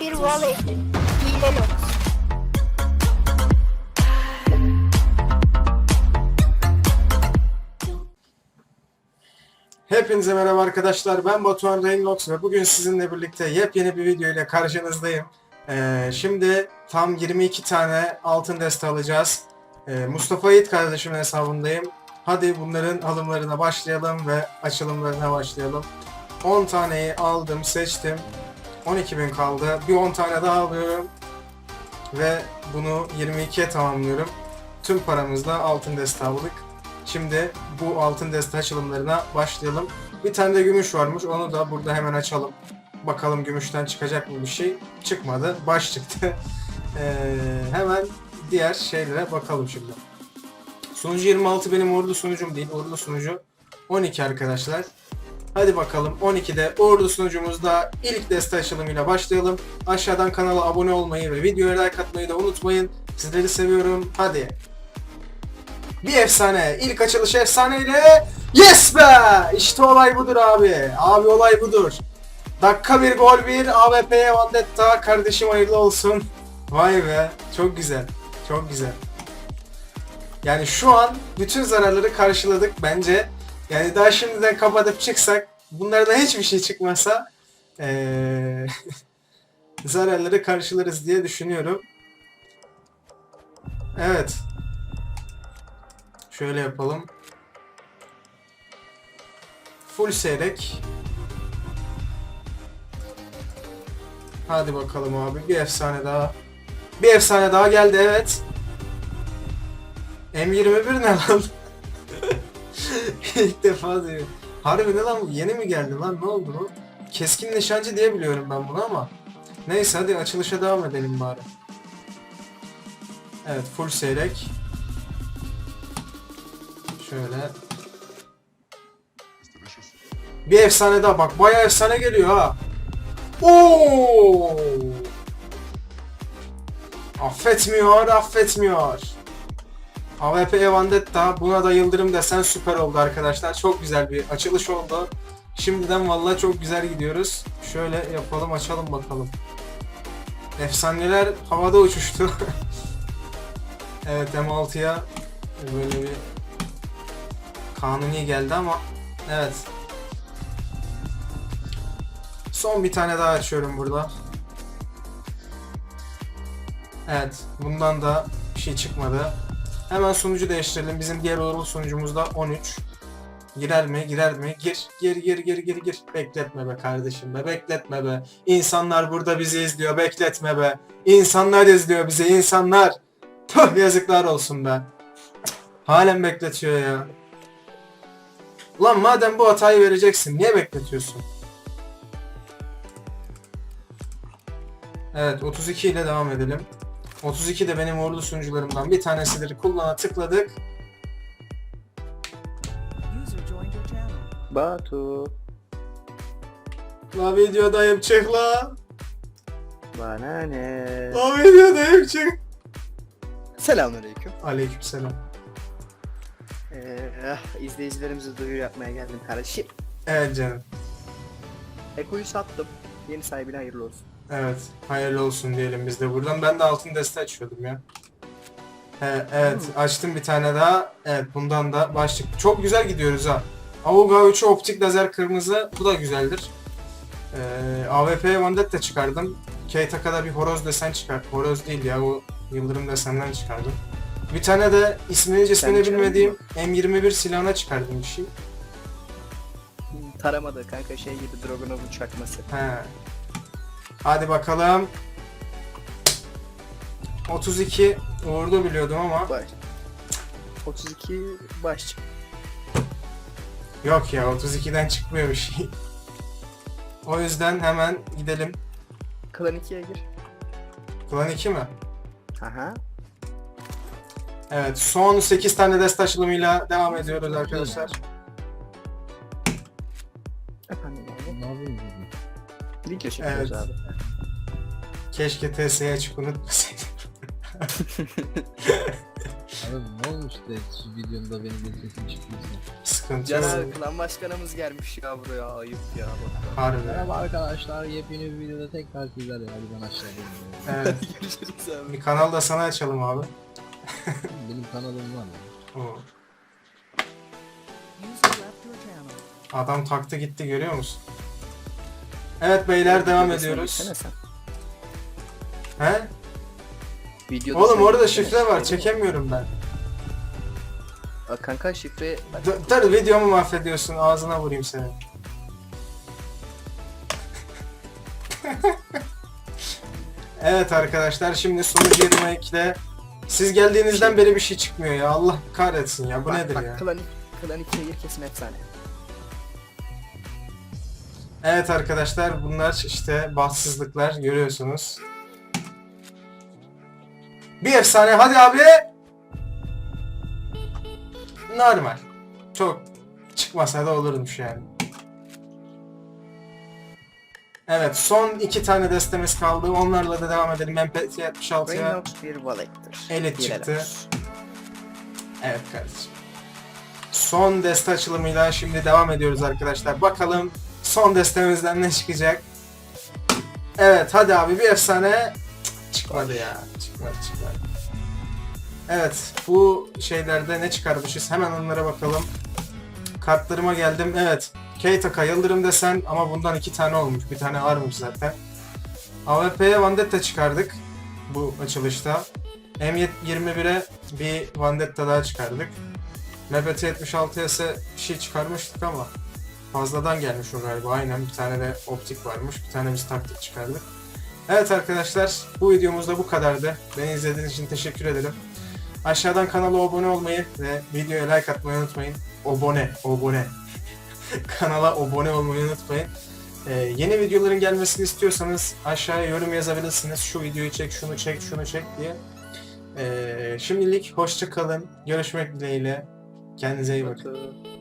Bir volley. Hileli. Hepinize merhaba arkadaşlar. Ben Batuhan Rainlox ve bugün sizinle birlikte yepyeni bir video ile karşınızdayım. Ee, şimdi tam 22 tane altın deste alacağız. Ee, Mustafa Yiğit kardeşimin hesabındayım. Hadi bunların alımlarına başlayalım ve açılımlarına başlayalım. 10 taneyi aldım, seçtim. 12.000 kaldı. Bir 10 tane daha alıyorum. Ve bunu 22'ye tamamlıyorum. Tüm paramızla altın deste aldık. Şimdi bu altın deste açılımlarına başlayalım. Bir tane de gümüş varmış. Onu da burada hemen açalım. Bakalım gümüşten çıkacak mı bir şey. Çıkmadı. Baş çıktı. Ee, hemen diğer şeylere bakalım şimdi. Sunucu 26 benim uğurlu sunucum değil. Uğurlu sunucu 12 arkadaşlar. Hadi bakalım 12'de uğurlu sunucumuzda ilk deste açılımıyla başlayalım. Aşağıdan kanala abone olmayı ve videoya like atmayı da unutmayın. Sizleri seviyorum. Hadi bir efsane. İlk açılış efsaneyle yes be! İşte olay budur abi. Abi olay budur. Dakika bir gol bir AWP'ye Vandetta kardeşim hayırlı olsun. Vay be çok güzel. Çok güzel. Yani şu an bütün zararları karşıladık bence. Yani daha şimdiden kapatıp çıksak bunlardan hiçbir şey çıkmasa eee zararları karşılarız diye düşünüyorum. Evet. Şöyle yapalım. Full seyrek. Hadi bakalım abi. Bir efsane daha. Bir efsane daha geldi evet. M21 ne lan? İlk defa duyuyorum. Harbi ne lan bu? Yeni mi geldi lan? Ne oldu bu? Keskin nişancı diye biliyorum ben bunu ama. Neyse hadi açılışa devam edelim bari. Evet full seyrek. Şöyle. Bir efsane daha bak bayağı efsane geliyor ha. Oo! Affetmiyor, affetmiyor. AWP Vandetta buna da yıldırım desen süper oldu arkadaşlar. Çok güzel bir açılış oldu. Şimdiden vallahi çok güzel gidiyoruz. Şöyle yapalım açalım bakalım. Efsaneler havada uçuştu. evet M6'ya böyle bir kanuni geldi ama evet. Son bir tane daha açıyorum burada. Evet, bundan da bir şey çıkmadı. Hemen sunucu değiştirelim. Bizim diğer uğurlu sunucumuzda 13. Girer mi? Girer mi? Gir, gir, gir, gir, gir, gir. Bekletme be kardeşim be, bekletme be. İnsanlar burada bizi izliyor, bekletme be. İnsanlar izliyor bizi, insanlar. Tüh yazıklar olsun be. Halen bekletiyor ya. Ulan madem bu hatayı vereceksin niye bekletiyorsun? Evet 32 ile devam edelim. 32 de benim uğurlu sunucularımdan bir tanesidir. Kullana tıkladık. Batu. La videodayım çık la. Bana ne? La videodayım çık. Selamünaleyküm. Aleykümselam. Ee, ah, izleyicilerimize duyuru yapmaya geldim kardeşim. Evet canım. Eko'yu sattım. Yeni sahibine hayırlı olsun. Evet. Hayırlı olsun diyelim biz de buradan. Ben de altın deste açıyordum ya. He, evet açtım bir tane daha. Evet bundan da başlık. Çok güzel gidiyoruz ha. Avuga 3 optik lazer kırmızı. Bu da güzeldir. Ee, AWP Vandetta çıkardım. Keitaka'da bir horoz desen çıkart. Horoz değil ya o yıldırım desenden çıkardım. Bir tane de ismini cismini bilmediğim M21 silahına çıkardım bir şey. Hmm, Taramadı kanka şey gibi Dragunov'un çakması. He. Hadi bakalım. 32 uğurlu biliyordum ama Baş. 32 baş. yok ya 32'den çıkmıyor bir şey. O yüzden hemen gidelim. Klan 2'ye gir. Klan 2 mi? Aha. Evet son 8 tane deste açılımıyla devam ediyoruz arkadaşlar. Video çekiyoruz Evet. abi. Keşke TS'ye açıp unutmasaydım. Abi ne olmuş da şu videomda benim de sesim çıkmıyorsa? sıkıntı yok. Caner klan başkanımız gelmiş ya buraya ayıp ya. bak. Harbi. Merhaba arkadaşlar, yepyeni bir videoda tekrar sizlerle. Hadi ben aşağı iniyorum. Evet. Görüşürüz abi. Bir kanal da sana açalım abi. Benim kanalım var mı? Oo. Adam taktı gitti görüyor musun? Evet beyler devam ediyoruz. sen. He? Videodasın, Oğlum orada şifre var çekemiyorum ben. Aa, kanka şifre Dur, dur videomu mahvediyorsun ağzına vurayım seni. evet arkadaşlar şimdi sunucu 22'de siz geldiğinizden beri bir şey çıkmıyor ya Allah kahretsin ya bu bak, nedir bak, ya. Klan, klan 2'ye gir kesin efsane. Evet arkadaşlar bunlar işte bahtsızlıklar görüyorsunuz. Bir efsane hadi abi. Normal. Çok çıkmasa da olurmuş yani. Evet son iki tane destemiz kaldı. Onlarla da devam edelim. MP 76'ya. Reynox bir. Elit Hileler. çıktı. Evet kardeşim. Son deste açılımıyla şimdi devam ediyoruz arkadaşlar. Bakalım son destemizden ne çıkacak. Evet hadi abi bir efsane çıkmadı ya. Çıkmadı çıkmadı. Evet bu şeylerde ne çıkarmışız hemen onlara bakalım. Kartlarıma geldim. Evet. Keitaka Yıldırım desen ama bundan iki tane olmuş. Bir tane varmış zaten. AWP'ye Vandetta çıkardık bu açılışta. M21'e bir Vandetta daha çıkardık. MBT 76'ya ise bir şey çıkarmıştık ama fazladan gelmiş o galiba. Aynen bir tane de optik varmış. Bir tane biz taktik çıkardık. Evet arkadaşlar bu videomuz da bu kadardı. Beni izlediğiniz için teşekkür ederim. Aşağıdan kanala abone olmayı ve videoya like atmayı unutmayın. Abone, abone. kanala abone olmayı unutmayın. Ee, yeni videoların gelmesini istiyorsanız aşağıya yorum yazabilirsiniz. Şu videoyu çek, şunu çek, şunu çek diye. Ee, şimdilik hoşça kalın. Görüşmek dileğiyle. Kendinize iyi bakın.